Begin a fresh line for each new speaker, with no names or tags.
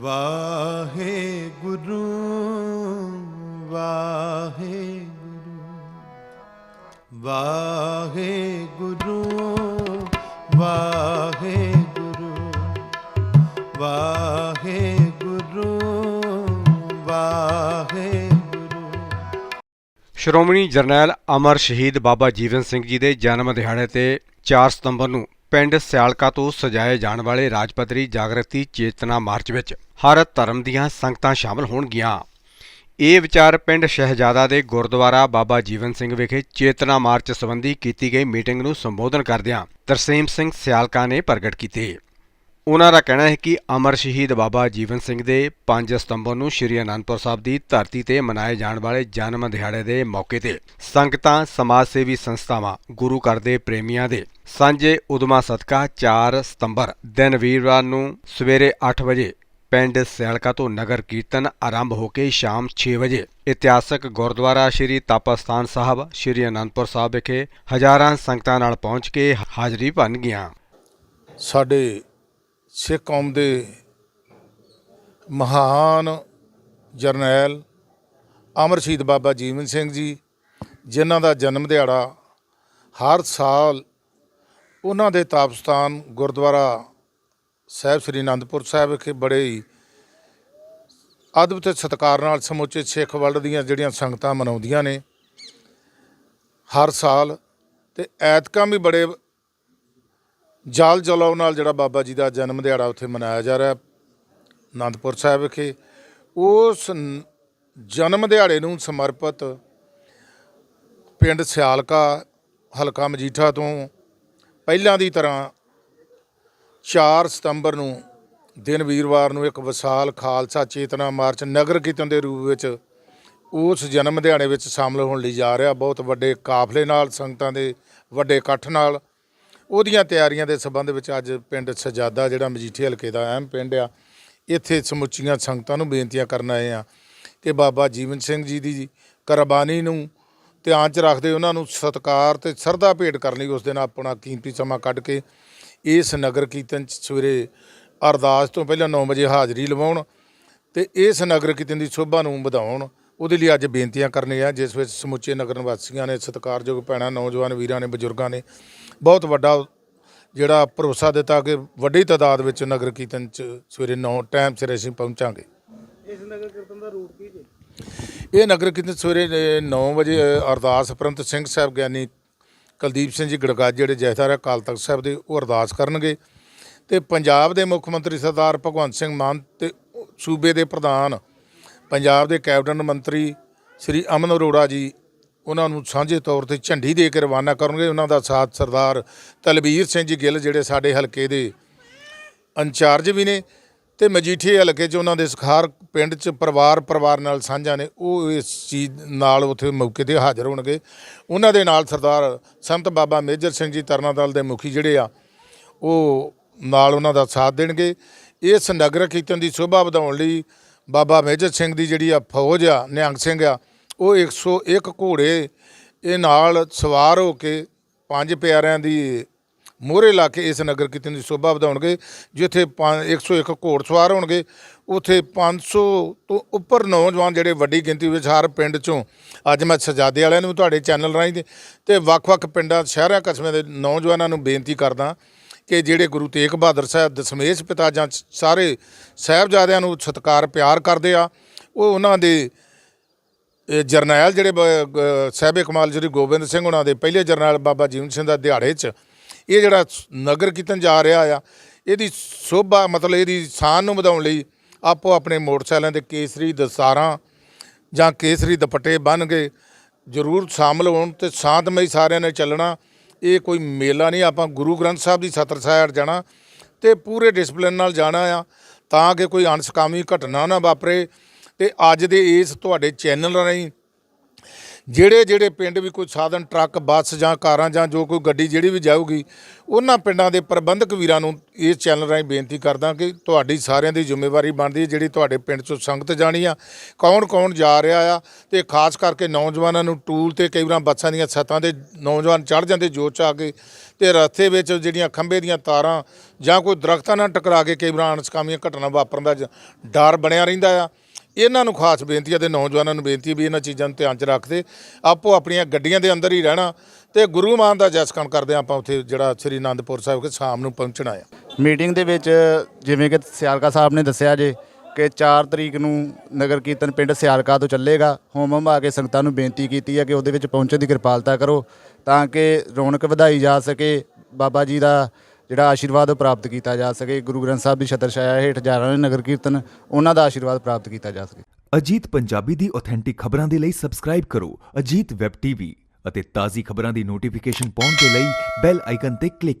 ਵਾਹਿਗੁਰੂ ਵਾਹਿਗੁਰੂ ਵਾਹਿਗੁਰੂ ਵਾਹਿਗੁਰੂ ਵਾਹਿਗੁਰੂ ਵਾਹਿਗੁਰੂ।
ਸ਼੍ਰੋਮਣੀ ਜਰਨੈਲ ਅਮਰ ਸ਼ਹੀਦ ਬਾਬਾ ਜੀਵਨ ਸਿੰਘ ਜੀ ਦੇ ਜਨਮ ਦਿਹਾੜੇ ਤੇ 4 ਸਤੰਬਰ ਨੂੰ ਪਿੰਡ ਸਿਆਲਕਾ ਤੋਂ ਸਜਾਏ ਜਾਣ ਵਾਲੇ ਰਾਜ ਪੱਧਰੀ ਜਾਗਰਤੀ ਚੇਤਨਾ ਮਾਰਚ ਵਿੱਚ ਹਰ ਧਰਮ ਦੀਆਂ ਸੰਗਤਾਂ ਸ਼ਾਮਲ ਹੋਣਗੀਆਂ। ਇਹ ਵਿਚਾਰ ਪਿੰਡ ਸ਼ਹਿਜ਼ਾਦਾ ਦੇ ਗੁਰਦੁਆਰਾ ਬਾਬਾ ਜੀਵਨ ਸਿੰਘ ਵਿਖੇ ਚੇਤਨਾ ਮਾਰਚ ਸੰਬੰਧੀ ਕੀਤੀ ਗਈ ਮੀਟਿੰਗ ਨੂੰ ਸੰਬੋਧਨ ਕਰਦਿਆਂ ਤਰਸੇਮ ਸਿੰਘ ਸਿਆਲਕਾ ਨੇ ਪ੍ਰਗਟ ਕੀਤੇ। ਉਹਨਾਂ ਦਾ ਕਹਿਣਾ ਹੈ ਕਿ ਅਮਰ ਸ਼ਹੀਦ ਬਾਬਾ ਜੀਵਨ ਸਿੰਘ ਦੇ 5 ਸਤੰਬਰ ਨੂੰ ਸ਼੍ਰੀ ਅਨੰਦਪੁਰ ਸਾਹਿਬ ਦੀ ਧਰਤੀ ਤੇ ਮਨਾਏ ਜਾਣ ਵਾਲੇ ਜਨਮ ਦਿਹਾੜੇ ਦੇ ਮੌਕੇ ਤੇ ਸੰਗਤਾਂ, ਸਮਾਜ ਸੇਵੀ ਸੰਸਥਾਵਾਂ, ਗੁਰੂ ਘਰ ਦੇ ਪ੍ਰੇਮੀਆਂ ਦੇ ਸਾਂਝੇ ਉਦਮਾ ਸਦਕਾ 4 ਸਤੰਬਰ ਦਿਨ ਵੀਰਵਾਰ ਨੂੰ ਸਵੇਰੇ 8 ਵਜੇ ਪਿੰਡ ਸੈਲਕਾ ਤੋਂ ਨਗਰ ਕੀਰਤਨ ਆਰੰਭ ਹੋ ਕੇ ਸ਼ਾਮ 6 ਵਜੇ ਇਤਿਹਾਸਕ ਗੁਰਦੁਆਰਾ ਸ਼੍ਰੀ ਤਾਪਸਥਾਨ ਸਾਹਿਬ, ਸ਼੍ਰੀ ਅਨੰਦਪੁਰ ਸਾਹਿਬ ਵਿਖੇ ਹਜ਼ਾਰਾਂ ਸੰਗਤਾਂ ਨਾਲ ਪਹੁੰਚ ਕੇ ਹਾਜ਼ਰੀ ਭਰਨਗੀਆਂ
ਸਾਡੇ ਸਿੱਖ ਕੌਮ ਦੇ ਮਹਾਨ ਜਰਨੈਲ ਅਮਰ ਸ਼ਹੀਦ ਬਾਬਾ ਜੀਵਨ ਸਿੰਘ ਜੀ, ਜਿਨ੍ਹਾਂ ਦਾ ਜਨਮ ਦਿਹਾੜਾ ਹਰ ਸਾਲ ਉਹਨਾਂ ਦੇ ਤਾਪਸਥਾਨ ਗੁਰਦੁਆਰਾ ਸਾਹਿਬ ਸ੍ਰੀ ਅਨੰਦਪੁਰ ਸਾਹਿਬ ਵਿਖੇ ਬੜੇ ਹੀ ਅਦਬ ਤੇ ਸਤਿਕਾਰ ਨਾਲ ਸਮੁੱਚੇ ਸਿੱਖ ਵਰਲਡ ਦੀਆਂ ਜਿਹੜੀਆਂ ਸੰਗਤਾਂ ਮਨਾਉਂਦੀਆਂ ਨੇ ਹਰ ਸਾਲ ਤੇ ਐਤਕਾਂ ਵੀ ਬੜੇ ਜਾਲ ਜਲਾਉ ਨਾਲ ਜਿਹੜਾ ਬਾਬਾ ਜੀ ਦਾ ਜਨਮ ਦਿਹਾੜਾ ਉੱਥੇ ਮਨਾਇਆ ਜਾ ਰਿਹਾ ਹੈ, ਅਨੰਦਪੁਰ ਸਾਹਿਬ ਵਿਖੇ ਉਸ ਜਨਮ ਦਿਹਾੜੇ ਨੂੰ ਸਮਰਪਿਤ ਪਿੰਡ ਸਿਆਲਕਾ ਹਲਕਾ ਮਜੀਠਾ ਤੋਂ ਪਹਿਲਾਂ ਦੀ ਤਰ੍ਹਾਂ 4 ਸਤੰਬਰ ਨੂੰ ਦਿਨ ਵੀਰਵਾਰ ਨੂੰ ਇੱਕ ਵਿਸ਼ਾਲ ਖਾਲਸਾ ਚੇਤਨਾ ਮਾਰਚ ਨਗਰ ਕੀਰਤਨ ਦੇ ਰੂਪ ਵਿੱਚ ਉਸ ਜਨਮ ਦਿਹਾੜੇ ਵਿੱਚ ਸ਼ਾਮਲ ਹੋਣ ਲਈ ਜਾ ਰਿਹਾ। ਬਹੁਤ ਵੱਡੇ ਕਾਫਲੇ ਨਾਲ ਸੰਗਤਾਂ ਦੇ ਵੱਡੇ ਇਕੱਠ ਨਾਲ ਉਹਦੀਆਂ ਤਿਆਰੀਆਂ ਦੇ ਸਬੰਧ ਵਿੱਚ ਅੱਜ ਪਿੰਡ ਸਜਾਦਾ, ਜਿਹੜਾ ਮਜੀਠੇ ਹਲਕੇ ਦਾ ਅਹਿਮ ਪਿੰਡ ਆ, ਇੱਥੇ ਸਮੁੱਚੀਆਂ ਸੰਗਤਾਂ ਨੂੰ ਬੇਨਤੀਆਂ ਕਰਨ ਆਏ ਆ ਕਿ ਬਾਬਾ ਜੀਵਨ ਸਿੰਘ ਜੀ ਦੀ ਕੁਰਬਾਨੀ ਨੂੰ ਧਿਆਨ 'ਚ ਰੱਖਦੇ ਉਹਨਾਂ ਨੂੰ ਸਤਿਕਾਰ ਤੇ ਸਰਦਾ ਭੇਟ ਕਰਨ ਲਈ ਉਸ ਦਿਨ ਆਪਣਾ ਕੀਮਤੀ ਸਮਾਂ ਕੱਢ ਕੇ ਇਸ ਨਗਰ ਕੀਰਤਨ 'ਚ ਸਵੇਰੇ ਅਰਦਾਸ ਤੋਂ ਪਹਿਲਾਂ 9 ਵਜੇ ਹਾਜ਼ਰੀ ਲਵਾਉਣ ਤੇ ਇਸ ਨਗਰ ਕੀਰਤਨ ਦੀ ਸ਼ੋਭਾ ਨੂੰ ਵਧਾਉਣ ਉਹਦੇ ਲਈ ਅੱਜ ਬੇਨਤੀਆਂ ਕਰਨੀਆਂ ਆ ਜਿਸ ਵਿੱਚ ਸਮੁੱਚੇ ਨਗਰ ਨਿਵਾਸੀਆਂ ਨੇ ਸਤਿਕਾਰਯੋਗ ਭੈਣਾਂ ਨੌਜਵਾਨ ਵੀਰਾਂ ਨੇ ਬਜ਼ੁਰਗਾਂ ਨੇ ਬਹੁਤ ਵੱਡਾ ਜਿਹੜਾ ਭਰੋਸਾ ਦਿੱਤਾ ਕਿ ਵੱਡੀ ਤਾਦਾਦ ਵਿੱਚ ਨਗਰ ਕੀਰਤਨ ਚ ਸਵੇਰੇ 9 ਟਾਈਮ ਸਿਰ ਅਸੀਂ ਪਹੁੰਚਾਂਗੇ। ਇਹ ਨਗਰ ਕੀਰਤਨ ਸਵੇਰੇ 9 ਵਜੇ ਅਰਦਾਸ ਉਪਰੰਤ ਸਿੰਘ ਸਾਹਿਬ ਗਿਆਨੀ ਕੁਲਦੀਪ ਸਿੰਘ ਜੀ ਗੜਗਾਜ ਜਿਹੜੇ ਜਥੇਦਾਰ ਅਕਾਲ ਤਖਤ ਸਾਹਿਬ ਦੇ ਉਹ ਅਰਦਾਸ ਕਰਨਗੇ। ਤੇ ਪੰਜਾਬ ਦੇ ਮੁੱਖ ਮੰਤਰੀ ਸਰਦਾਰ ਭਗਵੰਤ ਸਿੰਘ ਮਾਨ ਤੇ ਸੂਬੇ ਦੇ ਪ੍ਰਧਾਨ ਪੰਜਾਬ ਦੇ ਕੈਬਨਿਟ ਮੰਤਰੀ ਸ੍ਰੀ ਅਮਨ ਅਰੋੜਾ ਜੀ ਉਹਨਾਂ ਨੂੰ ਸਾਂਝੇ ਤੌਰ ਤੇ ਝੰਡੀ ਦੇ ਕੇ ਰਵਾਨਾ ਕਰਨਗੇ। ਉਹਨਾਂ ਦਾ ਸਾਥ ਸਰਦਾਰ ਤਲਬੀਰ ਸਿੰਘ ਜੀ ਗਿੱਲ ਜਿਹੜੇ ਸਾਡੇ ਹਲਕੇ ਦੇ ਇੰਚਾਰਜ ਵੀ ਨੇ ਤੇ ਮਜੀਠੇ ਹਲਕੇ 'ਚ ਉਹਨਾਂ ਦੇ ਸਖਾਰ ਪਿੰਡ 'ਚ ਪਰਿਵਾਰ ਪਰਿਵਾਰ ਨਾਲ ਸਾਂਝਾ ਨੇ। ਉਹ ਇਸ ਚੀਜ਼ ਨਾਲ ਉੱਥੇ ਮੌਕੇ ਤੇ ਹਾਜ਼ਰ ਹੋਣਗੇ। ਉਹਨਾਂ ਦੇ ਨਾਲ ਸਰਦਾਰ ਸੰਤ ਬਾਬਾ ਮੇਜਰ ਸਿੰਘ ਜੀ ਤਰਨਾ ਦਲ ਦੇ ਮੁਖੀ ਜਿਹੜੇ ਆ, ਉਹ ਨਾਲ ਉਹਨਾਂ ਦਾ ਸਾਥ ਦੇਣਗੇ। ਇਸ ਨਗਰ ਕੀਰਤਨ ਦੀ ਸ਼ੋਭਾ ਵਧਾਉਣ ਲਈ ਬਾਬਾ ਮੇਜਰ ਸਿੰਘ ਦੀ ਜਿਹੜੀ ਆ ਫੌਜ ਆ, ਨਿਹੰਗ ਸਿੰਘ ਆ, ਉਹ 101 ਘੋੜੇ ਇਹ ਨਾਲ ਸਵਾਰ ਹੋ ਕੇ ਪੰਜ ਪਿਆਰਿਆਂ ਦੀ ਮੋਹਰੇ ਲਾ ਕੇ ਇਸ ਨਗਰ ਕੀਰਤਨ ਦੀ ਸ਼ੋਭਾ ਵਧਾਉਣਗੇ, ਜਿੱਥੇ ਪੰਜ- 101 ਘੋੜ ਸਵਾਰ ਹੋਣਗੇ, ਉਥੇ 500 ਤੋਂ ਉੱਪਰ ਨੌਜਵਾਨ ਜਿਹੜੇ ਵੱਡੀ ਗਿਣਤੀ ਵਿੱਚ ਹਰ ਪਿੰਡ ਚੋਂ, ਅੱਜ ਮੈਂ ਸਜਾਦੇ ਵਾਲਿਆਂ ਨੂੰ ਵੀ ਤੁਹਾਡੇ ਚੈਨਲ ਰਾਹੀਂ ਤੇ ਤੇ ਵੱਖ-ਵੱਖ ਪਿੰਡਾਂ, ਸ਼ਹਿਰਾਂ, ਕਸਬਿਆਂ ਦੇ ਨੌਜਵਾਨਾਂ ਨੂੰ ਬੇਨਤੀ ਕਰਦਾ ਕਿ ਜਿਹੜੇ ਗੁਰੂ ਤੇਗ ਬਹਾਦਰ ਸਾਹਿਬ ਦਸ਼ਮੇਸ਼ ਪਿਤਾ ਜਾਂ ਸਾਰੇ ਸਾਹਿਬਜ਼ਾਦਿਆਂ ਨੂੰ ਸਤਿਕਾਰ, ਪਿਆਰ ਕਰਦੇ ਆ, ਉਹ ਉਹਨਾਂ ਦੇ ਜਰਨੈਲ ਜਿਹੜੇ ਬ- ਸਾਹਿਬੇ ਕਮਾਲ ਸ੍ਰੀ ਗੋਬਿੰਦ ਸਿੰਘ ਉਹਨਾਂ ਦੇ ਪਹਿਲੇ ਜਰਨੈਲ ਬਾਬਾ ਜੀਵਨ ਸਿੰਘ ਦਾ ਦਿਹਾੜੇ 'ਚ, ਇਹ ਜਿਹੜਾ ਨਗਰ ਕੀਰਤਨ ਜਾ ਰਿਹਾ ਆ, ਇਹਦੀ ਸੋਭਾ, ਮਤਲਬ ਇਹਦੀ ਸ਼ਾਨ ਨੂੰ ਵਧਾਉਣ ਲਈ ਆਪੋ ਆਪਣੇ ਮੋਟਰਸਾਈਕਲਾਂ 'ਤੇ ਕੇਸਰੀ ਦਸਤਾਰਾਂ ਜਾਂ ਕੇਸਰੀ ਦੁਪੱਟੇ ਬੰਨ੍ਹ ਕੇ ਜ਼ਰੂਰ ਸ਼ਾਮਲ ਹੋਣ ਤੇ ਸ਼ਾਂਤਮਈ ਸਾਰਿਆਂ ਨੇ ਚੱਲਣਾ ਇਹ ਕੋਈ ਮੇਲਾ ਨਹੀਂ, ਆਪਾਂ ਗੁਰੂ ਗ੍ਰੰਥ ਸਾਹਿਬ ਦੀ ਸਤਰ ਸਾਇਡ ਜਾਣਾ ਤੇ ਪੂਰੇ ਡਿਸਪਲਿਨ ਨਾਲ ਜਾਣਾ ਆ, ਤਾਂ ਕਿ ਕੋਈ ਅਣਸਕਾਮੀ ਘਟਨਾ ਨਾ ਵਾਪਰੇ ਤੇ ਅੱਜ ਦੇ ਇਸ ਤੁਹਾਡੇ ਚੈਨਲ ਰਾਹੀਂ ਜਿਹੜੇ ਜਿਹੜੇ ਪਿੰਡ ਵੀ ਕੋਈ ਸਾਧਨ, ਟਰੱਕ, ਬੱਸ ਜਾਂ ਕਾਰਾਂ ਜਾਂ ਜੋ ਕੋਈ ਗੱਡੀ ਜਿਹੜੀ ਵੀ ਜਾਊਗੀ, ਉਹਨਾਂ ਪਿੰਡਾਂ ਦੇ ਪ੍ਰਬੰਧਕ ਵੀਰਾਂ ਨੂੰ ਇਸ ਚੈਨਲ ਰਾਹੀਂ ਬੇਨਤੀ ਕਰਦਾ ਕਿ ਤੁਹਾਡੀ ਸਾਰਿਆਂ ਦੀ ਜ਼ਿੰਮੇਵਾਰੀ ਬਣਦੀ ਹੈ ਜਿਹੜੀ ਤੁਹਾਡੇ ਪਿੰਡ ਚੋਂ ਸੰਗਤ ਜਾਣੀ ਆ। ਕੌਣ ਕੌਣ ਜਾ ਰਿਹਾ ਆ ਤੇ ਖਾਸ ਕਰਕੇ ਨੌਜਵਾਨਾਂ ਨੂੰ ਟੂਲ ਤੇ ਕਈ ਵਾਰ ਬੱਸਾਂ ਦੀਆਂ ਛੱਤਾਂ ਤੇ ਨੌਜਵਾਨ ਚੜ ਜਾਂਦੇ ਜੋਸ਼ 'ਚ ਆ ਕੇ ਤੇ ਰਸਤੇ ਵਿੱਚ ਜਿਹੜੀਆਂ ਖੰਭੇ ਦੀਆਂ ਤਾਰਾਂ ਜਾਂ ਕੋਈ ਦਰਖਤਾਂ ਨਾਲ ਟਕਰਾ ਕੇ ਕਈ ਵਾਰ ਅਣਸਕਾਮੀਆਂ ਘਟਨਾ ਵਾਪਰਨ ਦਾ ਜ- ਡਰ ਬਣਿਆ ਰਹਿੰਦਾ ਆ। ਇਹਨਾਂ ਨੂੰ ਖਾਸ ਬੇਨਤੀ ਹੈ ਤੇ ਨੌਜਵਾਨਾਂ ਨੂੰ ਬੇਨਤੀ ਹੈ ਵੀ ਇਹਨਾਂ ਚੀਜ਼ਾਂ ਨੂੰ ਧਿਆਨ 'ਚ ਰੱਖਦੇ, ਆਪੋ ਆਪਣੀਆਂ ਗੱਡੀਆਂ ਦੇ ਅੰਦਰ ਹੀ ਰਹਿਣਾ ਤੇ ਗੁਰੂ ਮਾਨ ਦਾ ਜਸਕਣ ਕਰਦੇ ਆਪਾਂ ਉੱਥੇ ਜਿਹੜਾ ਸ੍ਰੀ ਅਨੰਦਪੁਰ ਸਾਹਿਬ ਕੇ ਸ਼ਾਮ ਨੂੰ ਪਹੁੰਚਣਾ ਆ।
ਮੀਟਿੰਗ ਦੇ ਵਿੱਚ ਜਿਵੇਂ ਕਿ ਸਿਆਲਕਾ ਸਾਹਿਬ ਨੇ ਦੱਸਿਆ ਜੇ ਕਿ 4 ਤਰੀਕ ਨੂੰ ਨਗਰ ਕੀਰਤਨ ਪਿੰਡ ਸਿਆਲਕਾ ਤੋਂ ਚੱਲੇਗਾ, ਹੋਮ ਹਮ ਆ ਕੇ ਸੰਗਤਾਂ ਨੂੰ ਬੇਨਤੀ ਕੀਤੀ ਹੈ ਕਿ ਉਹਦੇ ਵਿੱਚ ਪਹੁੰਚਣ ਦੀ ਕਿਰਪਾਲਤਾ ਕਰੋ ਤਾਂ ਕਿ ਰੌਣਕ ਵਧਾਈ ਜਾ ਸਕੇ, ਬਾਬਾ ਜੀ ਦਾ ਜਿਹੜਾ ਆਸ਼ੀਰਵਾਦ ਉਹ ਪ੍ਰਾਪਤ ਕੀਤਾ ਜਾ ਸਕੇ, ਗੁਰੂ ਗ੍ਰੰਥ ਸਾਹਿਬ ਦੀ ਛਤਰ ਛਾਇਆ ਹੇਠ ਜਾ ਰਹੇ ਨੇ ਨਗਰ ਕੀਰਤਨ, ਉਹਨਾਂ ਦਾ ਆਸ਼ੀਰਵਾਦ ਪ੍ਰਾਪਤ ਕੀਤਾ ਜਾ ਸਕੇ।
ਅਜੀਤ ਪੰਜਾਬੀ ਦੀ ਆਥੈਂਟਿਕ ਖਬਰਾਂ ਦੇ ਲਈ ਸਬਸਕ੍ਰਾਈਬ ਕਰੋ ਅਜੀਤ ਵੈਬ ਟੀਵੀ ਅਤੇ ਤਾਜ਼ੀ ਖਬਰਾਂ ਦੀ ਨੋਟੀਫਿਕੇਸ਼ਨ ਪਾਉਣ ਦੇ ਲਈ ਬੈਲ ਆਈਕਨ ਤੇ ਕਲਿੱਕ ਕਰੋ।